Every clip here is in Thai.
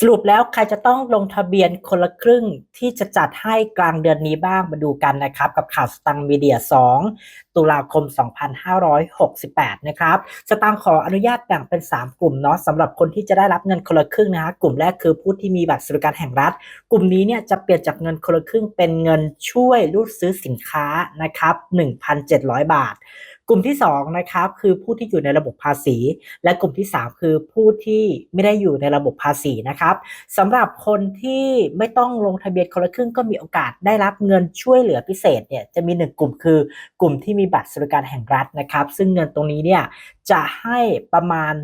สรุปแล้วใครจะต้องลงทะเบียนคนละครึ่งที่จะจัดให้กลางเดือนนี้บ้างมาดูกันนะครับ กับข่าวสตังมีเดีย 2 ตุลาคม 2568 นะครับสตังขออนุญาตแบ่งเป็น 3 กลุ่มเนาะสำหรับคนที่จะได้รับเงินคนละครึ่งนะฮะกลุ่มแรกคือผู้ที่มีบัตรสวัสดิการแห่งรัฐ กลุ่มนี้เนี่ยจะเปลี่ยนจากเงินคนละครึ่งเป็นเงินช่วยรูดซื้อสินค้านะครับ 1,700 บาท กลุ่มที่2นะครับคือผู้ที่อยู่ในระบบภาษี และกลุ่มที่ 3 คือผู้ที่ไม่ได้อยู่ในระบบภาษีนะครับสำหรับคนที่ไม่ต้องลงทะเบียนคนละครึ่งก็มีโอกาสได้รับเงินช่วยเหลือพิเศษเนี่ยจะมี 1 กลุ่มคือกลุ่มที่มีบัตรสวัสดิการแห่งรัฐนะครับ ซึ่งเงินตรงนี้เนี่ยจะให้ประมาณ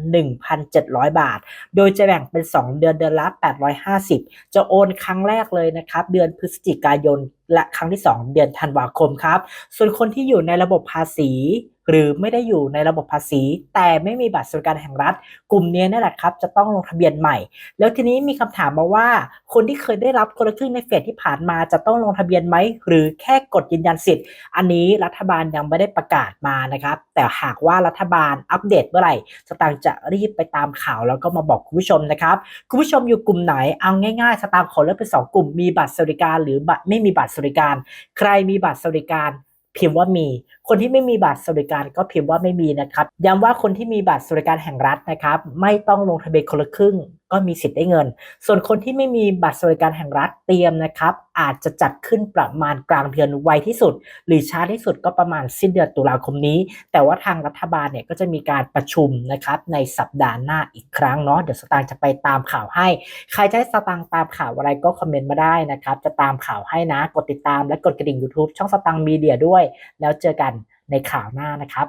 1,700 บาท โดยจะแบ่งเป็น 2 เดือนเดือนละ 850 จะโอนครั้งแรกเลยนะครับ เดือนพฤศจิกายนและครั้งที่ 2 เดือนธันวาคมครับ ส่วนคนที่อยู่ในระบบภาษีหรือไม่ได้อยู่ในระบบภาษี แต่ไม่มีบัตรสวัสดิการแห่งรัฐ กลุ่มนี้นี่แหละครับ จะต้องลงทะเบียนใหม่ แล้วทีนี้มีคำถามมาว่า คนที่เคยได้รับคนละครึ่งในเฟสที่ผ่านมาจะต้องลงทะเบียนไหมหรือแค่กดยืนยันสิทธิ์ อันนี้รัฐบาลยังไม่ได้ประกาศมานะครับ แต่หากว่ารัฐบาลอัปเดตเมื่อไหร่สตางค์จะรีบไปตามข่าวแล้วก็มาบอกคุณผู้ชมนะครับคุณผู้ชมอยู่กลุ่มไหนเอาง่ายๆ สตางค์ขอเลือกเป็นสองกลุ่มมีบัตรสวัสดิการ หรือบัตรไม่มีบัตรสวัสดิการ ใครมีบัตรสวัสดิการ พิมพ์ว่ามี คนที่ไม่มีบัตรสวัสดิการก็พิมพ์ว่าไม่มีนะครับ ย้ำว่าคนที่มีบัตรสวัสดิการแห่งรัฐนะครับ ไม่ต้องลงทะเบียนคนละครึ่ง ก็มีสิทธิ์ได้เงิน ส่วนคนที่ไม่มีบัตรสวัสดิการแห่งรัฐเตรียมนะครับ อาจจะจัดขึ้นประมาณกลางเดือนไวที่สุด หรือช้าที่สุดก็ประมาณสิ้นเดือนตุลาคมนี้ แต่ว่าทางรัฐบาลเนี่ยก็จะมีการประชุมนะครับในสัปดาห์หน้าอีกครั้งเนาะเดี๋ยวสตางค์จะไปตามข่าวให้ ใครจะให้สตางค์ตามข่าวอะไรก็คอมเมนต์มาได้นะครับ จะตามข่าวให้นะกดติดตามและกดกระดิ่ง YouTube ช่องสตางค์มีเดียด้วย แล้วเจอกันในข่าวหน้านะครับ